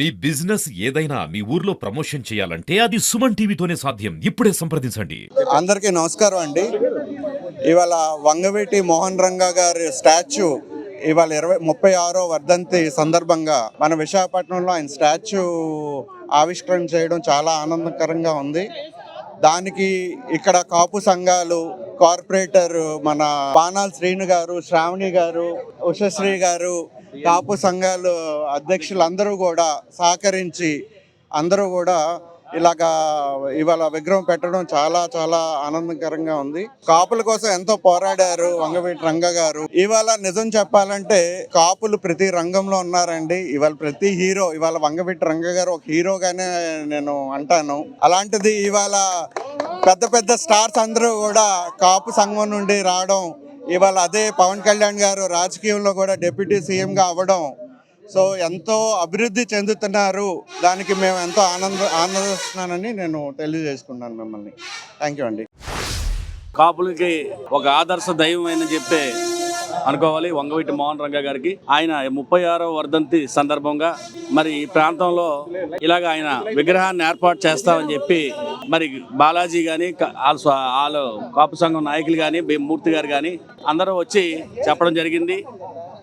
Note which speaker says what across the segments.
Speaker 1: మీ business ఏదైనా మీ ఊర్లో promotion చేయాలంటే అది సుమన్ టీవీతోనే సాధ్యం. ఇప్పుడే సంప్రదించండి.
Speaker 2: అందరికీ నమస్కారం అండి. ఇవాళ వంగవేటి మోహన్ రంగా గారి స్టాచ్యూ ఇవాళ ఇరవై ముప్పై ఆరో వర్ధంతి సందర్భంగా మన విశాఖపట్నంలో ఆయన స్టాచ్యూ ఆవిష్కరణ చేయడం చాలా ఆనందకరంగా ఉంది. దానికి ఇక్కడ కాపు సంఘాలు కార్పొరేటర్ మన బాణాల్ శ్రీను గారు శ్రావణి గారు ఉషశ్రీ గారు కాపు సంఘాలు అధ్యక్షులు అందరూ కూడా సహకరించి అందరూ కూడా ఇలాగా ఇవాళ విగ్రహం పెట్టడం చాలా చాలా ఆనందకరంగా ఉంది. కాపుల కోసం ఎంతో పోరాడారు వంగవీటి రంగ గారు. ఇవాళ నిజం చెప్పాలంటే కాపులు ప్రతి రంగంలో ఉన్నారండి. ఇవాళ ప్రతి హీరో ఇవాళ వంగవీటి రంగ గారు ఒక హీరోగానే నేను అంటాను. అలాంటిది ఇవాళ పెద్ద పెద్ద స్టార్స్ అందరూ కూడా కాపు సంఘం నుండి రావడం ఇవాళ అదే పవన్ కళ్యాణ్ గారు రాజకీయంలో కూడా డిప్యూటీ సీఎంగా అవ్వడం. సో ఎంతో అభివృద్ధి చెందుతున్నారు. దానికి మేము ఎంతో ఆనంద ఆనందిస్తున్నానని నేను తెలియజేసుకున్నాను మిమ్మల్ని. థ్యాంక్ యూ అండి.
Speaker 3: కాపులకి ఒక ఆదర్శ దైవం అని చెప్పే అనుకోవాలి. వంగవీటి మోహన్ రంగ గారికి. ఆయన ముప్పై ఆరో వర్ధంతి సందర్భంగా మరి ఈ ప్రాంతంలో ఇలాగ ఆయన విగ్రహాన్ని ఏర్పాటు చేస్తామని చెప్పి మరి బాలాజీ కానీ వాళ్ళు కాపు సంఘం నాయకులు కానీ మూర్తి గారు కానీ అందరూ వచ్చి చెప్పడం జరిగింది.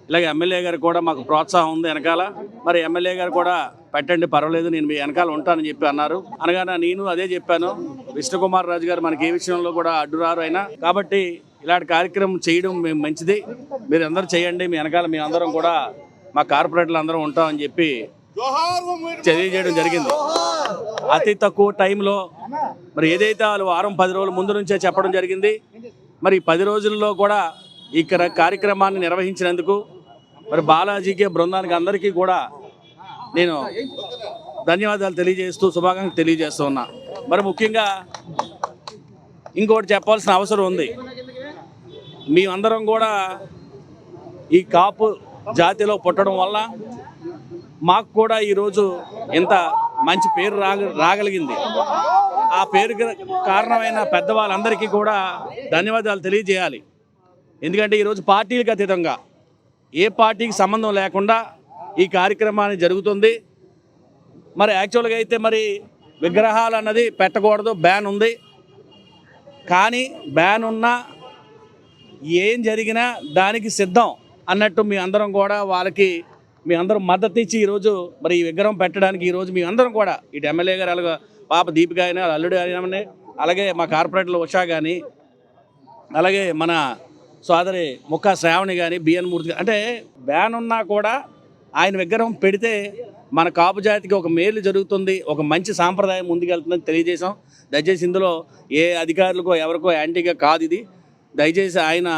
Speaker 3: ఇలాగ ఎమ్మెల్యే గారు కూడా మాకు ప్రోత్సాహం ఉంది వెనకాల. మరి ఎమ్మెల్యే గారు కూడా పెట్టండి పర్వాలేదు నేను మీ వెనకాల ఉంటానని చెప్పి అన్నారు. అనగానే నేను అదే చెప్పాను. విష్ణుకుమార్ రాజు గారు మనకి ఏ విషయంలో కూడా అడ్డురారు అయినా. కాబట్టి ఇలాంటి కార్యక్రమం చేయడం మేము మంచిది. మీరు అందరూ చేయండి. మీ వెనకాల మీ అందరం కూడా మా కార్పొరేటర్లు అందరం ఉంటామని చెప్పి తెలియజేయడం జరిగింది. అతి తక్కువ టైంలో మరి ఏదైతే వాళ్ళు వారం పది రోజుల ముందు నుంచే చెప్పడం జరిగింది మరి పది రోజుల్లో కూడా ఇక్కడ కార్యక్రమాన్ని నిర్వహించినందుకు మరి బాలాజీకి బృందానికి అందరికీ కూడా నేను ధన్యవాదాలు తెలియజేస్తూ శుభాకాంక్షలు తెలియజేస్తూ ఉన్నా. మరి ముఖ్యంగా ఇంకోటి చెప్పాల్సిన అవసరం ఉంది. మేమందరం కూడా ఈ కాపు జాతిలో పుట్టడం వల్ల మాకు కూడా ఈరోజు ఇంత మంచి పేరు రాగ రాగలిగింది. ఆ పేరుకి కారణమైన పెద్దవాళ్ళందరికీ కూడా ధన్యవాదాలు తెలియజేయాలి. ఎందుకంటే ఈరోజు పార్టీలకు అతీతంగా ఏ పార్టీకి సంబంధం లేకుండా ఈ కార్యక్రమాన్ని జరుగుతుంది. మరి యాక్చువల్గా అయితే మరి విగ్రహాలు అన్నది పెట్టకూడదు బ్యాన్ ఉంది. కానీ బ్యాన్ ఉన్నా ఏం జరిగినా దానికి సిద్ధం అన్నట్టు మీ అందరం కూడా వాళ్ళకి మీ అందరం మద్దతు ఇచ్చి ఈరోజు మరి ఈ విగ్రహం పెట్టడానికి ఈరోజు మీ అందరం కూడా ఇటు ఎమ్మెల్యే గారు అలాగే పాప దీపిక అయినా వాళ్ళ అల్లుడు అయినా అలాగే మా కార్పొరేటర్లు ఉషా కానీ అలాగే మన సోదరి ముక్క శ్రావణి కానీ బిఎన్ మూర్తి అంటే బ్యాన్ ఉన్నా కూడా ఆయన విగ్రహం పెడితే మన కాపు జాతికి ఒక మేలు జరుగుతుంది ఒక మంచి సాంప్రదాయం ముందుకెళ్తుందని తెలియజేశాం. దయచేసి ఇందులో ఏ అధికారులకో ఎవరికో యాంటీగా కాదు ఇది. దయచేసి ఆయన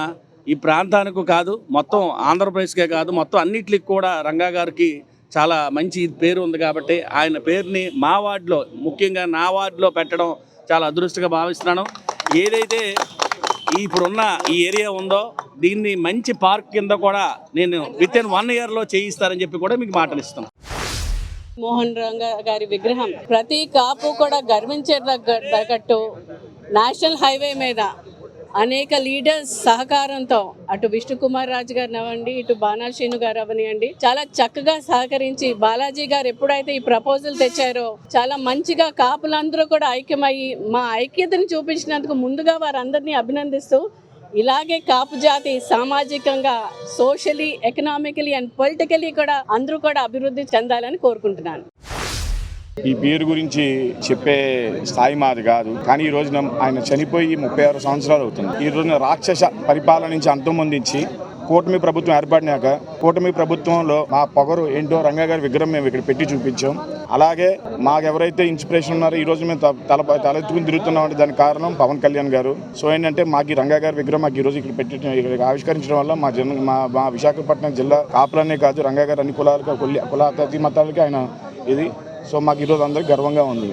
Speaker 3: ఈ ప్రాంతానికి కాదు మొత్తం ఆంధ్రప్రదేశ్కే కాదు మొత్తం అన్నిటికి కూడా రంగా గారికి చాలా మంచి పేరు ఉంది కాబట్టి ఆయన పేరుని మా వార్డులో ముఖ్యంగా నా వార్డులో పెట్టడం చాలా అదృష్టంగా భావిస్తున్నాను. ఏదైతే ఇప్పుడున్న ఈ ఏరియా ఉందో దీన్ని మంచి పార్క్ కింద కూడా నేను విత్ ఇన్ వన్ ఇయర్లో చేయిస్తారని చెప్పి కూడా మీకు మాటలు ఇస్తాను
Speaker 4: మోహన్ రంగ గారి విగ్రహం ప్రతి కాపు కూడా గర్వించే తగ్గట్టు నేషనల్ హైవే మీద అనేక లీడర్స్ సహకారంతో అటు విష్ణుకుమార్ రాజు గారు అవ్వండి ఇటు బాణాశీను గారు అవనివ్వండి చాలా చక్కగా సహకరించి బాలాజీ గారు ఎప్పుడైతే ఈ ప్రపోజల్ తెచ్చారో చాలా మంచిగా కాపులందరూ కూడా ఐక్యమయ్యి మా ఐక్యతను చూపించినందుకు ముందుగా వారందరినీ అభినందిస్తూ ఇలాగే కాపు జాతి సామాజికంగా సోషలీ ఎకనామికలీ అండ్ పొలిటికలీ కూడా అందరూ కూడా అభివృద్ధి చెందాలని కోరుకుంటున్నాను.
Speaker 5: ఈ పేరు గురించి చెప్పే స్థాయి మాది కాదు. కానీ ఈ రోజున ఆయన చనిపోయి ముప్పై ఆరు సంవత్సరాలు అవుతుంది. ఈ రోజున రాక్షస పరిపాలన నుంచి అంతం పొందించి కూటమి ప్రభుత్వం ఏర్పడినాక కూటమి ప్రభుత్వంలో మా పొగరు ఏంటో రంగా గారి విగ్రహం మేము ఇక్కడ పెట్టి చూపించాం. అలాగే మాకు ఎవరైతే ఇన్స్పిరేషన్ ఉన్నారో ఈ రోజు మేము త- తల తలెత్తుకుని తిరుగుతున్నాం అంటే దానికి కారణం పవన్ కళ్యాణ్ గారు. సో ఏంటంటే మాకు ఈ రంగా గారి విగ్రహం మాకు ఈ రోజు ఇక్కడ పెట్టి ఇక్కడ ఆవిష్కరించడం వల్ల మా జన మా మా విశాఖపట్నం జిల్లా కాపులనే కాదు రంగా గారు అన్ని కులాలకు కుల కుల మతాలకి ఆయన ఇది. సో మాకు ఈరోజు అందరికి గర్వంగా ఉంది.